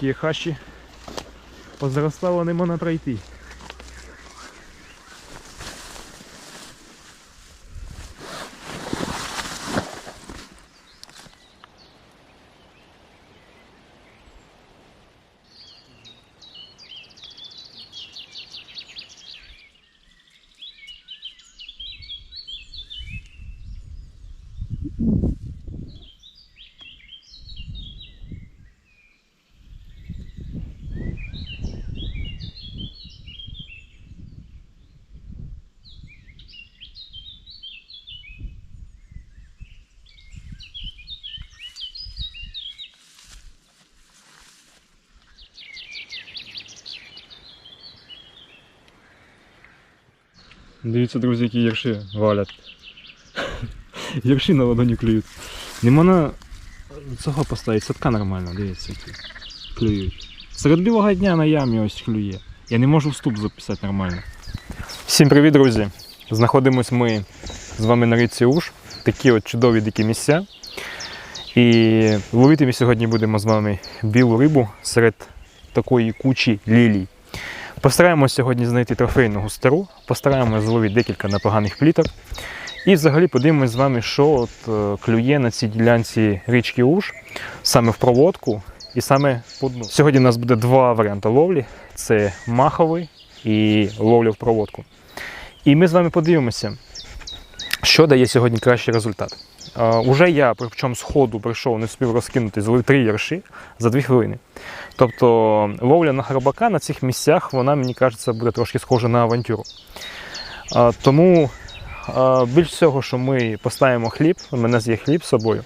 такі хащі. Позростало не можна пройти. Дивіться, друзі, які ярші валять. Ярші на ладоні клюють. Не можна цього поставити, садка нормально, дивіться, які клюють. Серед білого дня на ямі ось клює. Я не можу вступ записати нормально. Всім привіт, друзі! Знаходимось ми з вами на річці Уж. Такі от чудові дикі місця. І ловити ми сьогодні будемо з вами білу рибу серед такої кучі лілій. Постараємося сьогодні знайти трофейну густеру, постараємося зловити декілька непоганих пліток. І взагалі подивимось з вами, що от, е, клює на цій ділянці річки Уж, саме в проводку і саме по дну. Сьогодні у нас буде два варіанти ловлі: це маховий і ловля в проводку. І ми з вами подивимося, що дає сьогодні кращий результат. Е, Уже я, причому з ходу прийшов, не спів розкинути, зловив три ярші за дві хвилини. Тобто ловля на гарбака на цих місцях, вона, мені кажеться, буде трошки схожа на авантюру. Тому більш всього, що ми поставимо хліб, у мене є хліб з собою,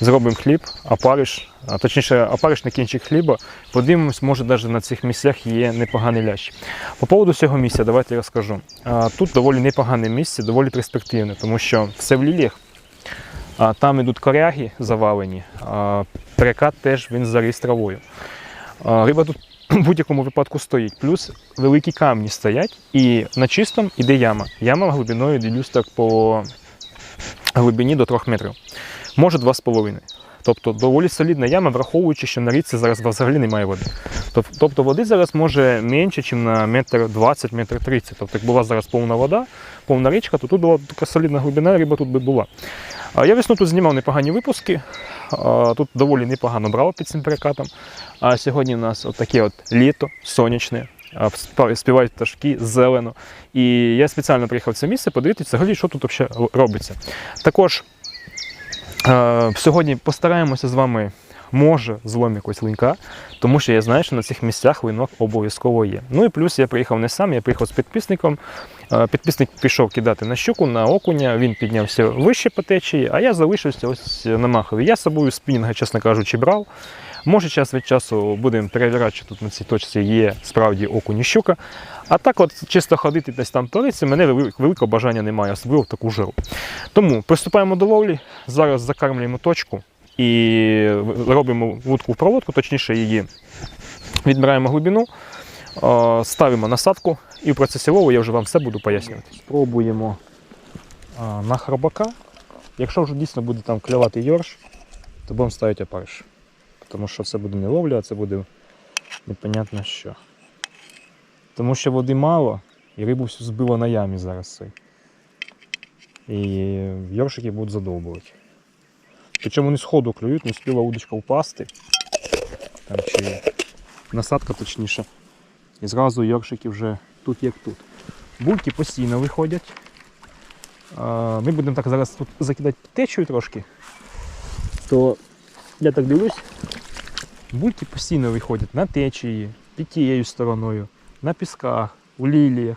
зробимо хліб, опариш, точніше, опариш на кінчик хліба, подивимось, може навіть на цих місцях є непоганий лящ. По поводу цього місця, давайте я розкажу. Тут доволі непогане місце, доволі перспективне, тому що все в ліліях. Там ідуть коряги завалені, перекат теж він заріс травою. Риба тут в будь-якому випадку стоїть. Плюс великі камні стоять, і на чистому іде яма. Яма глибиною ділюсь так по глибині до 3 метрів. Може 2,5. Тобто доволі солідна яма, враховуючи, що на річці зараз взагалі немає води. Тобто води зараз може менше, ніж на метр 20, метр 30. Тобто, як була зараз повна вода, повна річка, то тут була така солідна глибина, риба тут би була. Я весну тут знімав непогані випуски. Тут доволі непогано брало під цим перекатом. А сьогодні у нас таке от літо, сонячне, співають пташки, зелено. І я спеціально приїхав в це місце подивитися, взагалі, що тут взагалі робиться. Також сьогодні постараємося з вами. Може, злом якогось линька, тому що я знаю, що на цих місцях линок обов'язково є. Ну і плюс я приїхав не сам, я приїхав з підписником. Е, Підписник пішов кидати на щуку, на окуня, він піднявся вище по течії, а я залишився ось на махові. Я з собою спінінга, чесно кажучи, брав. Може, час від часу будемо перевіряти, чи тут на цій точці є справді окунь і щука. А так, от чисто ходити десь там ториці, мене вели- великого бажання немає, особливо в таку жару. Тому приступаємо до ловлі. Зараз закармлюємо точку і робимо вудку в проводку, точніше її відмираємо глибину, ставимо насадку і в процесі лову я вже вам все буду пояснювати. Спробуємо на хробака. Якщо вже дійсно буде там клювати йорш, то будемо ставити опариш. Тому що це буде не ловля, а це буде непонятно що. Тому що води мало і рибу всю збило на ямі зараз. І йоршики будуть задовбувати. Причому вони сходу клюють, не спіла удочка впасти. Там чи насадка точніше. І зразу йоршики вже тут як тут. Бульки постійно виходять. Ми будемо так зараз тут закидати течою трошки. То я так дивлюсь, бульки постійно виходять на течії, під тією стороною, на пісках, у ліліях.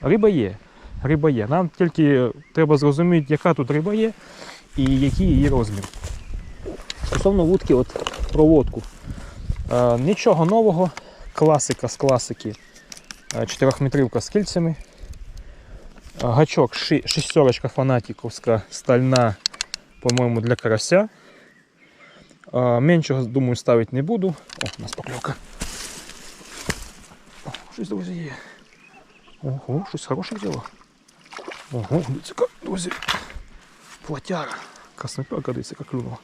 Риба є. Риба є. Нам тільки треба зрозуміти, яка тут риба є і який її розмір. Стосовно вудки, от проводку. Е, нічого нового, класика з класики. Е, Чотирьохметрівка з кільцями. Е, Гачок шестерочка фанатіковська стальна, по-моєму, для карася. Меншого, думаю, ставити не буду. О, у нас покльовка. О, щось, друзі, є. Ого, щось хороше взяло. Ого, дивіться, друзі. Плотяра. Красноперка, дивіться, як клюнула.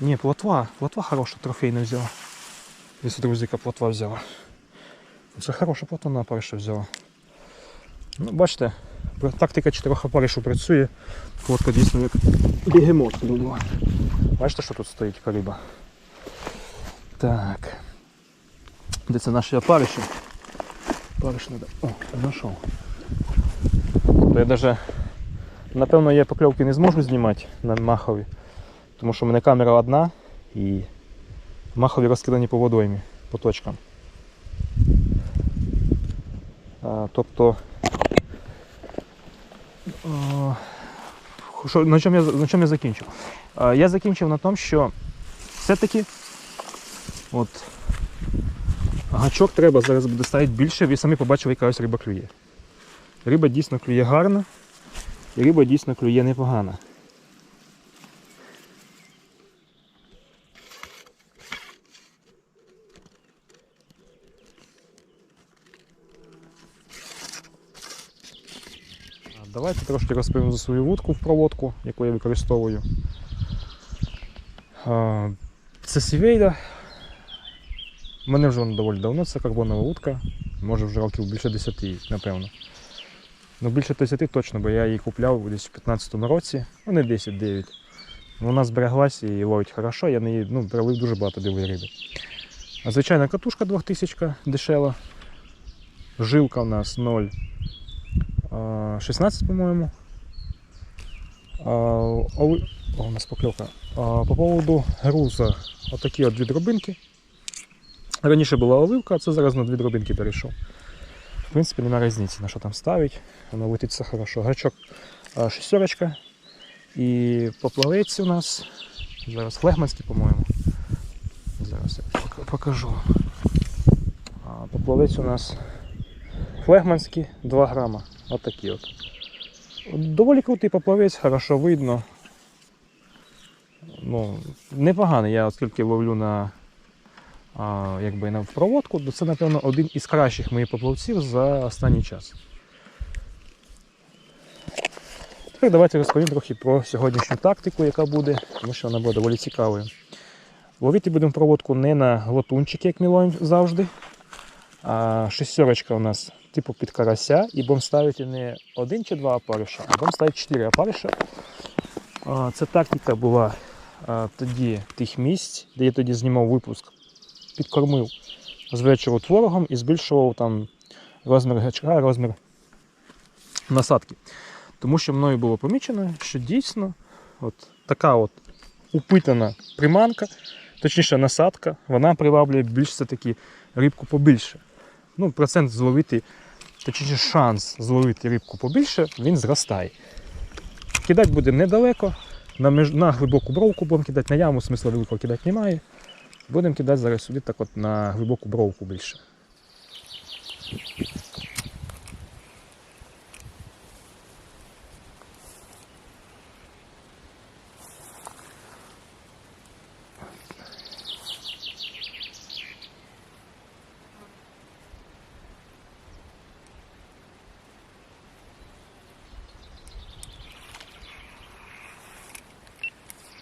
Ні, плотва, плотва хороша, трофейна взяла. Друзі, яка плотва взяла. Це хороша плотва на опариша взяла. Ну, бачите, тактика чотирьох опаришів працює. Плотка дійсно як бігемот була. Бачите, що тут стоїть кариба? Так. Де це наші опариші? Опариш надо. О, знайшов. Я даже, напевно, я покльовки не зможу знімати на махові, тому що в мене камера одна і махові розкидані по водоймі, по точкам. А, тобто. що, на, чому я, на чому я закінчив? А, я закінчив на тому, що все-таки от, гачок треба зараз буде ставити більше, ви самі побачили, яка ось риба клює. Риба дійсно клює гарно, і риба дійсно клює непогано. А, Давайте трошки розповім за свою вудку в проводку, яку я використовую. Це Сівейда. У мене вже вона доволі давно, це карбонова вудка. Може вже років більше 10, напевно. Ну більше 10 точно, бо я її купляв десь у 15-му році, ну не 10-9. Вона збереглась і ловить хорошо, я неї ну, прилив дуже багато білої риби. А звичайна катушка 2000 дешева. Жилка у нас 0. а, 16, по-моєму. О, у нас покльовка. По поводу груза, отакі от дві дробинки. Раніше була оливка, а це зараз на дві дробинки перейшов. В принципі, немає різниці, на що там ставить. Воно летить хорошо. Гачок а, шестерочка. І поплавець у нас. Зараз флегманський, по-моєму. Зараз я пок- покажу. Поплавець у нас флегманський 2 грама. От такі от. Доволі крутий поплавець, хорошо видно. Ну, непоганий, я оскільки ловлю на якби на проводку, то це, напевно, один із кращих моїх поплавців за останній час. Тепер давайте розповім трохи про сьогоднішню тактику, яка буде, тому що вона буде доволі цікавою. Ловити будемо проводку не на глотунчики, як ми ловимо завжди. А шестерочка у нас типу під карася, і будемо ставити не один чи два опариша, а будемо ставити чотири опариша. Ця тактика була тоді тих місць, де я тоді знімав випуск підкормив з вечору творогом і збільшував там розмір гачка, розмір насадки. Тому що мною було помічено, що дійсно от така от упитана приманка, точніше насадка, вона приваблює більш все-таки рибку побільше. Ну, процент зловити, точніше шанс зловити рибку побільше, він зростає. Кидати будемо недалеко, на, меж... на глибоку бровку будемо кидати, на яму смисла великого кидати немає. Будемо кидати зараз сюди так от на глибоку бровку більше.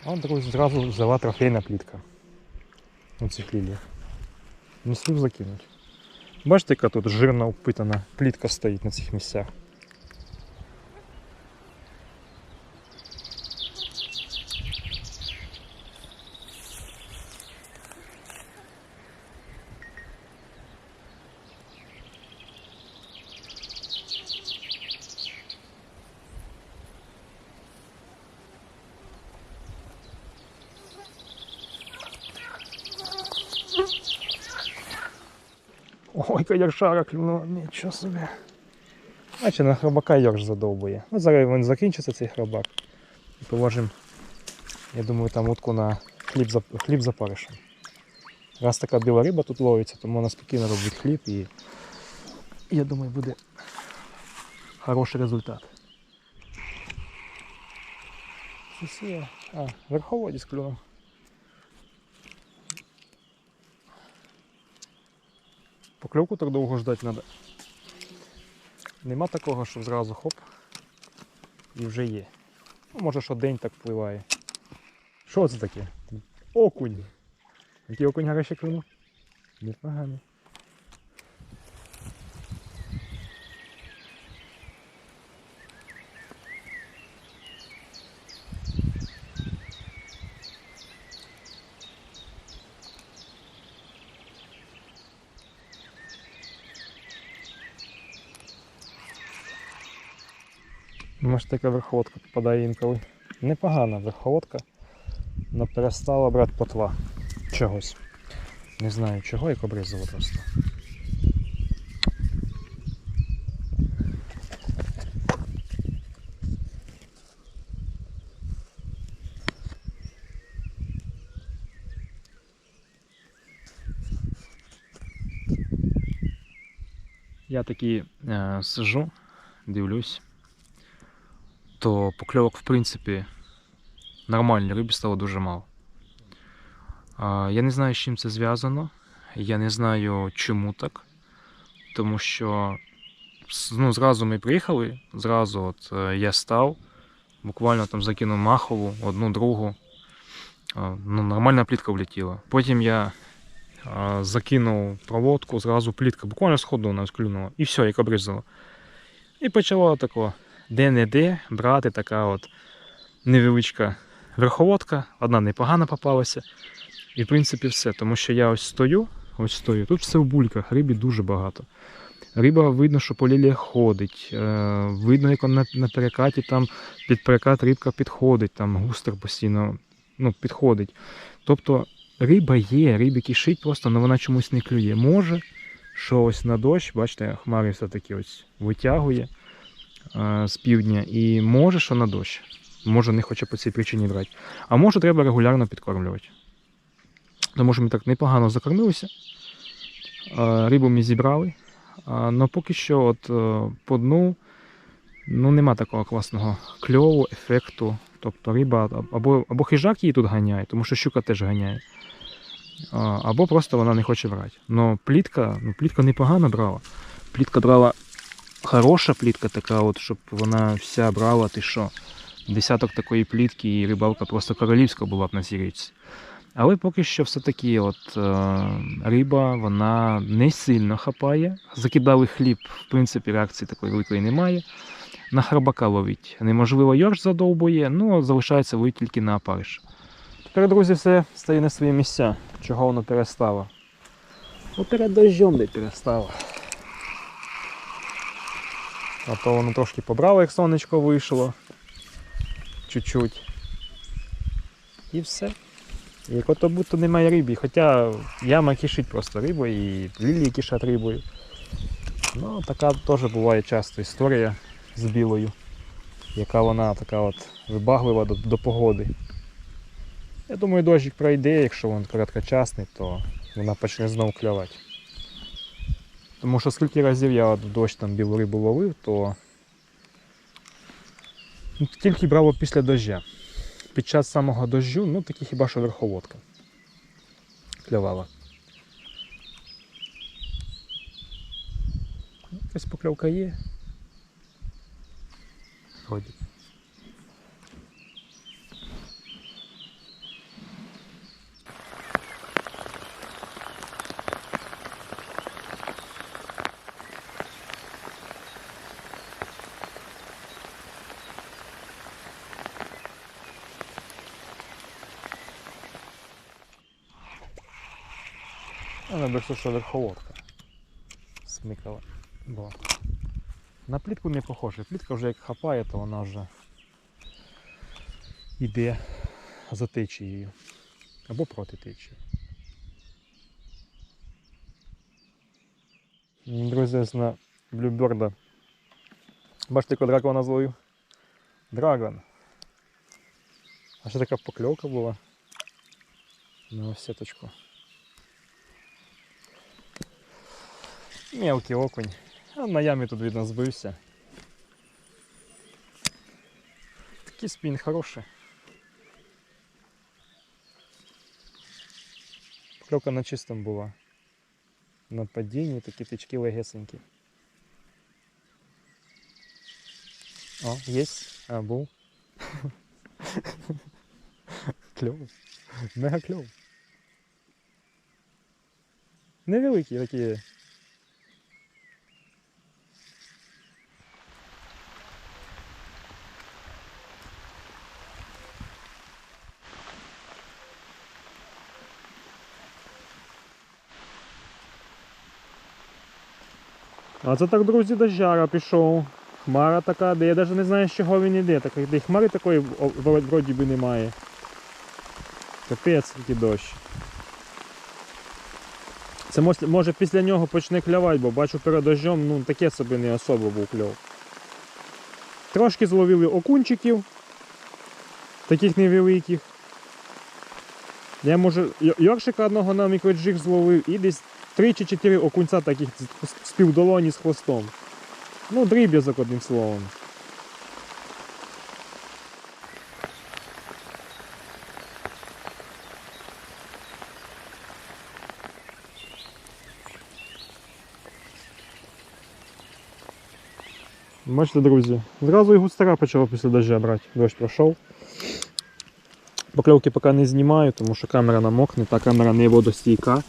А, друзі, зразу взяла трофейна плітка. У цих ліліях. Не слів закинуть. Бачите, яка тут жирна опитана плітка стоїть на цих місцях. Ой, яка яршара клюнула, нічого собі. А на хробака ярш задовбує. Ну, зараз він закінчиться цей хробак. І положимо, я думаю, там утку на хліб за, хліб за паришем. Раз така біла риба тут ловиться, тому вона спокійно робить хліб і я думаю, буде хороший результат. Сусія. А, верховодець клюнув. Покльовку так довго ждати треба. Нема такого, що зразу хоп і вже є. Ну, може, що день так впливає. Що це таке? Окунь. Який окунь гаряче клюнув? Непогано. Може така верховодка попадає інколи. Непогана верховодка, але перестала брати потла чогось. Не знаю чого, як обрізало просто. Я таки е, сижу, дивлюсь, то покльовок, в принципі, нормальні рибі стало дуже мало. Я не знаю, з чим це зв'язано. Я не знаю, чому так. Тому що ну, зразу ми приїхали, зразу от е, я став, буквально там закинув махову, одну другу. Ну, нормальна плітка влетіла. Потім я закинув проводку, зразу плітка, буквально сходу вона склюнула. І все, як обрізало. І почало тако де-не-де брати така от невеличка верховодка, одна непогана попалася. І в принципі все. Тому що я ось стою, ось стою. Тут все в бульках, рибі дуже багато. Риба видно, що по ліліях ходить. Е, видно, як вона на, перекаті там під перекат рибка підходить, там густер постійно ну, підходить. Тобто риба є, рибі кишить просто, але вона чомусь не клює. Може, що ось на дощ, бачите, хмари все-таки ось витягує з півдня, і може, що на дощ. Може, не хоче по цій причині брати. А може, треба регулярно підкормлювати. Тому що ми так непогано закормилися. Е, Рибу ми зібрали. Але поки що от, е, по дну ну, нема такого класного кльову, ефекту. Тобто риба або, або хижак її тут ганяє, тому що щука теж ганяє. Або просто вона не хоче брати. Но плітка, ну, плітка непогано брала. Плітка брала хороша плітка така, от, щоб вона вся брала, ти що, десяток такої плітки і рибалка просто королівська була б на цій річці. Але поки що все-таки от, е, риба вона не сильно хапає. Закидали хліб, в принципі, реакції такої великої немає. На храбака ловить. Неможливо йорш задовбує, ну залишається ловити тільки на опариш. Тепер, друзі, все стає на свої місця. Чого воно перестало? Ну, перед дощом не перестало. А то воно трошки побрало, як сонечко вийшло. Чуть-чуть. І все. Як ото будто немає риби. Хоча яма кишить просто рибою і лілії кишать рибою. Ну, така теж буває часто історія з білою, яка вона така от вибаглива до, до погоди. Я думаю, дощик пройде, якщо він короткочасний, то вона почне знову клювати. Тому що скільки разів я в дощ там білу рибу ловив, то тільки брало після дождя. Під час самого дощу, ну такі хіба що верховодка клювала. Якась покльовка є. Вроді. Вона би що верховодка. Смикала. Бо. На плітку не похоже. Плітка вже як хапає, то вона вже йде за течією. Або проти течії. Друзі, на блюберда. Бачите, яку дракона зловив? Драгон. А ще така покльовка була на сеточку. Мелкий окунь. А на ямі тут видно збився. Такий спін хороший. Покльовка на чистому була. На падінні такі тички легесенькі. О, есть. А, був. кльово. Мега кльово. Невеликі такі. А це так, друзі, дожара пішов. Хмара така, де я навіть не знаю, з чого він іде. Так, де хмари такої вроді би немає. Капець який дощ. Це може після нього почне клювати, бо бачу перед дощом, ну таке собі не особо був кльов. Трошки зловили окунчиків, таких невеликих. Я може Йо- Йоршика одного на мікроджиг зловив і десь 3 чи 4 окунця таких з- півдолоні з хвостом. Ну, дріб'язок одним словом. Бачите, друзі, зразу і густера почала після дождя брати. Дощ пройшов. Покльовки поки не знімаю, тому що камера намокне, та камера не водостійка.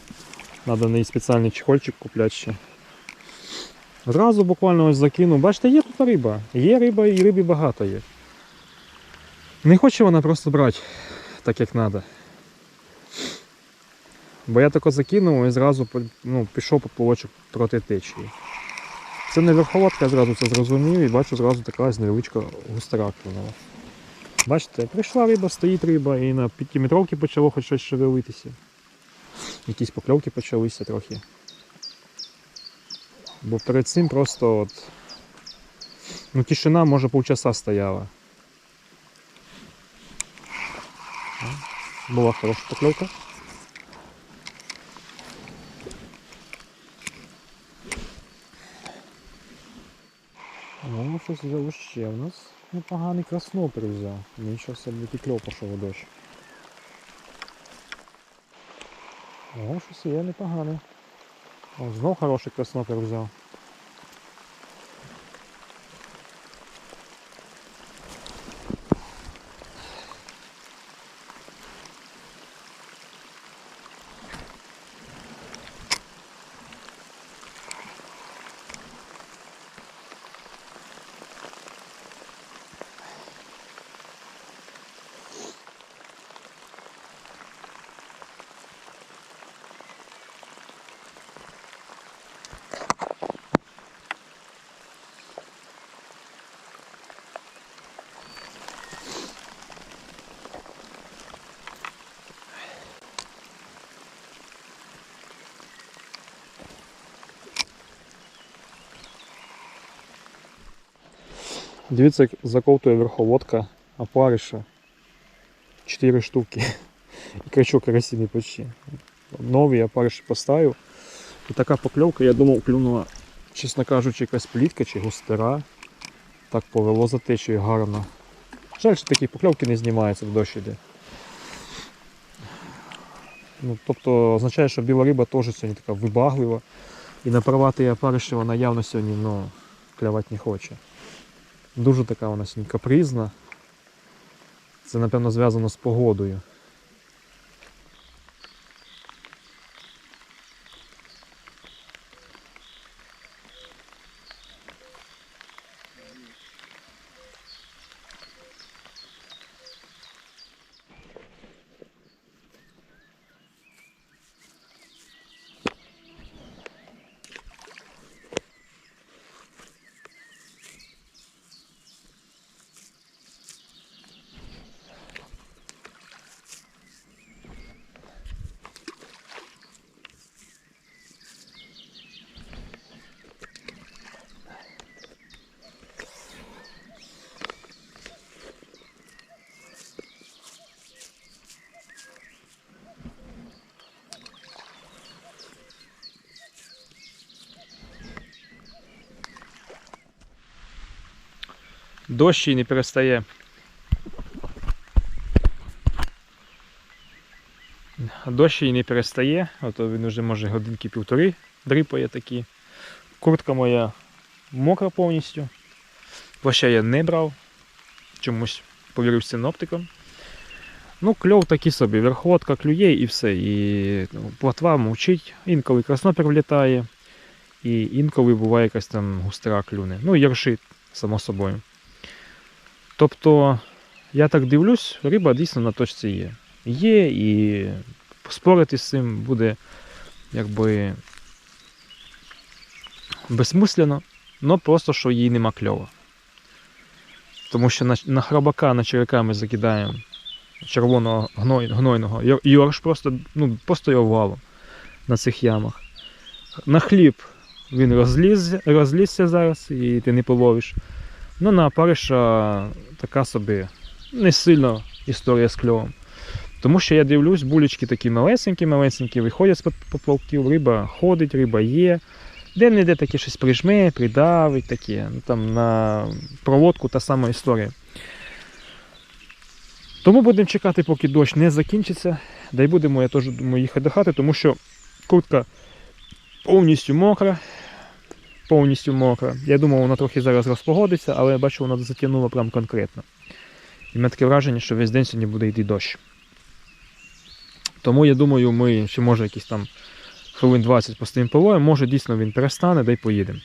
Треба на неї спеціальний чехольчик купляти ще. Зразу буквально ось закинув. Бачите, є тут риба. Є риба і риби багато є. Не хоче вона просто брати так, як треба. Бо я тако закинув і зразу по- ну, пішов поплавочок проти течії. Це не верховодка, я зразу це зрозумів і бачу зразу така невеличка густера клюнула. Бачите, прийшла риба, стоїть риба і на п'ятиметровці почало хоч щось шевелитися. Якісь покльовки почалися трохи. Бо перед цим просто от. Ну, тишина може полчаса стояла. Була хороша покльовка. Ну, щось взяв ще в нас непоганий краснопер взяв. Нічого собі кльов пішов дощ. О, щось є непогане. О, знов хороший краснопер взяв. Дивіться, як заковтує верховодка опариша. 4 штуки. І крючок карасіний почти. Новий опариш поставив. І така покльовка, я думав, клюнула, чесно кажучи, якась плітка чи густера. Так повело за течею гарно. Жаль, що такі покльовки не знімаються в дощ іде. Ну, тобто означає, що біла риба теж сьогодні така вибаглива. І на провати опариші вона явно сьогодні ну, клювати не хоче. Дуже така вона сьогодні капризна. Це, напевно, зв'язано з погодою. Дощ і не перестає. Дощ і не перестає, ото він вже може годинки півтори дрипає такі. Куртка моя мокра повністю. Плаща я не брав. Чомусь повірив синоптиком. Ну, кльов такий собі, верховодка клює і все. І ну, платва мовчить, інколи краснопір влітає, і інколи буває якась там густра клюне. Ну, і ярши, само собою. Тобто, я так дивлюсь, риба дійсно на точці є. Є, і спорити з цим буде якби безсмислено, але просто що їй нема кльова. Тому що на, на храбака, на черв'яка ми закидаємо червоного гной, гнойного. Йорш просто, ну, просто його валом на цих ямах. На хліб він розліз, розлізся зараз і ти не половиш. Ну, на опариша така собі не сильно історія з кльовом. Тому що я дивлюсь, булечки такі малесенькі, малесенькі, виходять з поплавків, риба ходить, риба є. Де не де таке щось прижме, придавить таке. Ну, там на проводку та сама історія. Тому будемо чекати, поки дощ не закінчиться. Да й будемо я теж їхати до хати, тому що куртка повністю мокра. Повністю мокра. Я думав, вона трохи зараз розпогодиться, але я бачу, вона затягнула прям конкретно. І в мене таке враження, що весь день сьогодні буде йти дощ. Тому я думаю, ми ще може якісь там хвилин 20 постоїмо полоєм, може дійсно він перестане, да й поїдемо.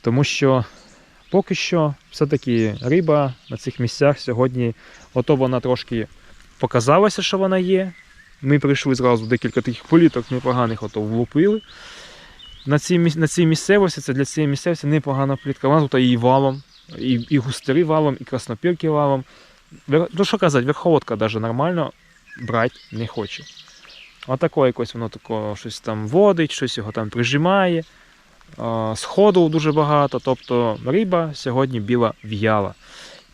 Тому що поки що все-таки риба на цих місцях сьогодні, ото вона трошки показалася, що вона є. Ми прийшли зразу декілька таких політок непоганих ото влупили. На цій, на цій місцевості, це для цієї місцевості непогана плітка. Вона тут і валом, і, і густири валом, і краснопірки валом. Ну що казати, верховодка навіть нормально брати не хоче. Отако якось воно тако щось там водить, щось його там прижимає. Сходу дуже багато, тобто риба сьогодні біла в'яла.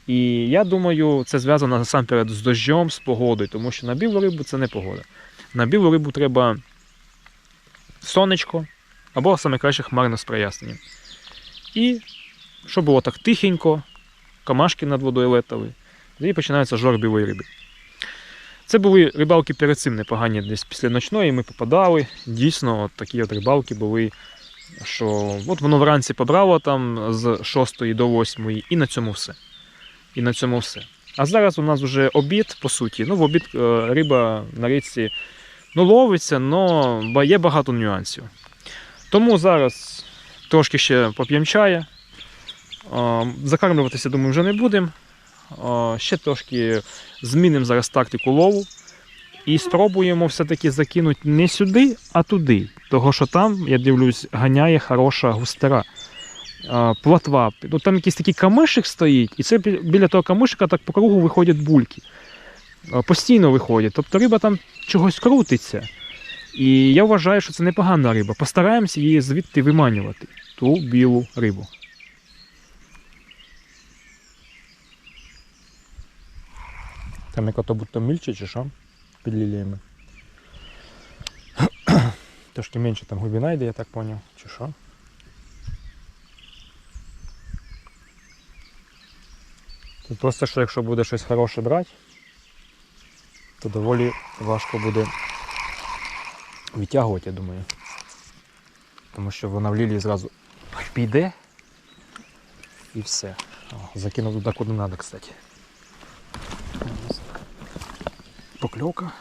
І я думаю, це зв'язано насамперед з дощом, з погодою, тому що на білу рибу це не погода. На білу рибу треба сонечко або саме краще хмарне з проясненням. І щоб було так тихенько, камашки над водою летали, і починається жор білої риби. Це були рибалки перед цим непогані десь після ночної. Ми попадали. Дійсно, от такі от рибалки були, що от воно вранці побрало там з 6 до 8 і на цьому все. І на цьому все. А зараз у нас вже обід, по суті. Ну, в обід е, риба на річці ну, ловиться, але є багато нюансів. Тому зараз трошки ще поп'ємо чая. Закармлюватися, думаю, вже не будемо. Ще трошки змінимо зараз тактику лову. І спробуємо все-таки закинути не сюди, а туди. Того, що там, я дивлюсь, ганяє хороша густера. Платва. Ну, там якийсь такий камишик стоїть, і це біля того камишика так по кругу виходять бульки. Постійно виходять. Тобто риба там чогось крутиться. І я вважаю, що це непогана риба. Постараємося її звідти виманювати. Ту білу рибу. Там як ото будто мільче чи що? Під ліліями. Трошки менше там глибина йде, я так поняв. Чи що? Тут просто що якщо буде щось хороше брати, то доволі важко буде відтягувати, я думаю. Тому що вона в лілії зразу піде і все. О, закинув туди куди треба, кстати. Покльовка.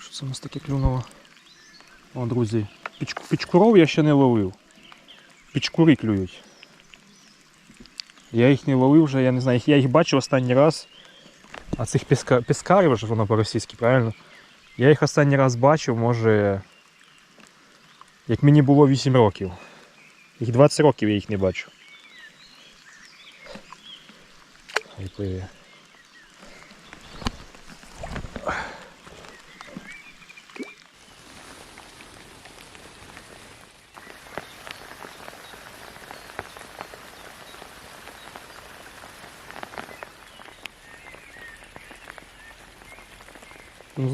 Що це у нас таке клюнуло? О, друзі, пічку, пічкуров я ще не ловив. Пічкури клюють. Я їх не ловив вже, я не знаю, я їх бачив останній раз. А цих піска, піскарів, ж воно по-російськи, правильно? Я їх останній раз бачив, може. Як мені було 8 років. Їх 20 років я їх не бачу. Хай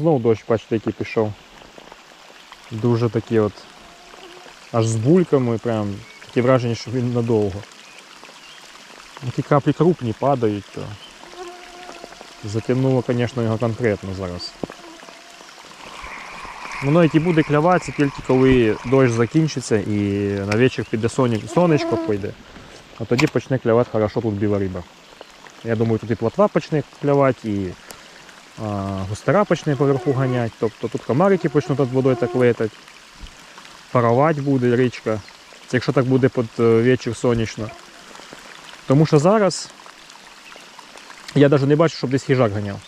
Знову дощ, бачите, який пішов. Дуже такий от. Аж з бульками, прям таке враження, що він надовго. Ті краплі крупні падають, то затягнуло, звісно, його конкретно зараз. Воно як і буде кляватися тільки коли дощ закінчиться і на вечір піде сонечко пойде, а тоді почне клявати хорошо тут біла риба. Я думаю, тут і плотва почне клявати, і густера почне поверху ганяти, тобто тут комарики почнуть над водою так летати, парувати буде річка. Якщо так буде під е, вечір сонячно. Тому що зараз я навіть не бачу, щоб десь хижак ганяв.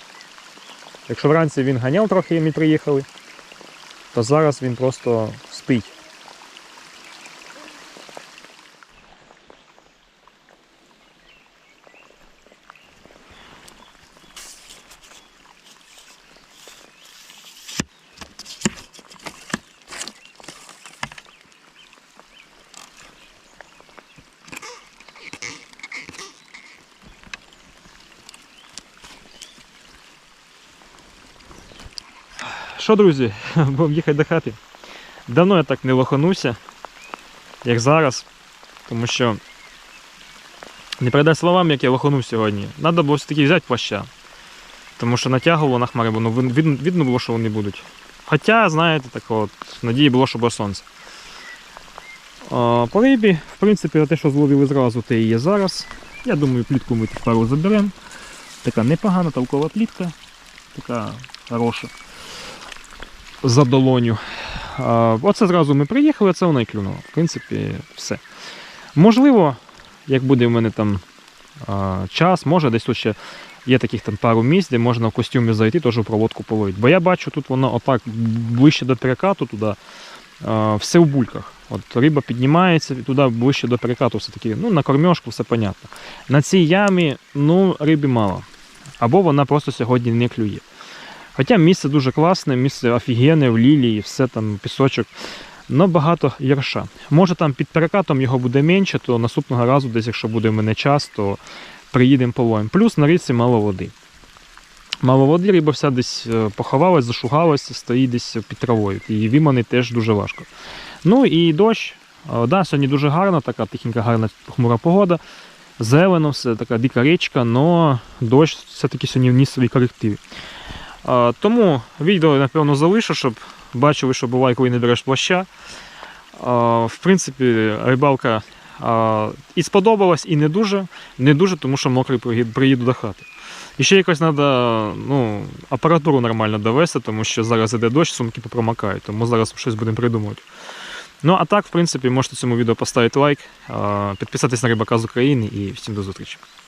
Якщо вранці він ганяв трохи, і ми приїхали, то зараз він просто спить. Що, друзі, будемо їхати до хати. Давно я так не лоханувся, як зараз, тому що не передай словам, як я лоханув сьогодні. Треба було все-таки взяти плаща. Тому що натягувало на хмари, воно вид- видно, було, що вони будуть. Хоча, знаєте, так от, надії було, що буде сонце. А, по рибі, в принципі, те, що зловили зразу, те і є зараз. Я думаю, плітку ми пару заберемо. Така непогана толкова плітка, така хороша за долоню. Оце зразу ми приїхали, це вона і клюнула. В принципі, все. Можливо, як буде в мене там час, може десь тут ще є таких там пару місць, де можна в костюмі зайти, теж проводку половити. Бо я бачу, тут воно отак ближче до перекату туди, все в бульках. От риба піднімається і туди ближче до перекату все таки, ну, на кормежку все понятно. На цій ямі ну, риби мало. Або вона просто сьогодні не клює. Хоча місце дуже класне, місце офігенне, в лілії, все там, пісочок. Но багато ярша. Може там під перекатом його буде менше, то наступного разу, десь, якщо буде в мене час, то приїдемо половимо. Плюс на річці мало води. Мало води, риба вся десь е, поховалась, зашугалася, стоїть десь під травою. І вимани теж дуже важко. Ну і дощ. Е, Да, сьогодні дуже гарна, така тихенька, гарна хмура погода. Зелено, все така дика річка, але дощ все-таки сьогодні вніс свої корективи. Тому відео, напевно, залишу, щоб бачили, що буває, коли не береш плаща. В принципі, рибалка і сподобалась, і не дуже. Не дуже, тому що мокрий приї- приїду до хати. І ще якось треба ну, апаратуру нормально довести, тому що зараз іде дощ, сумки попромакають, тому зараз щось будемо придумувати. Ну, а так, в принципі, можете цьому відео поставити лайк, підписатись на Рибака з України і всім до зустрічі.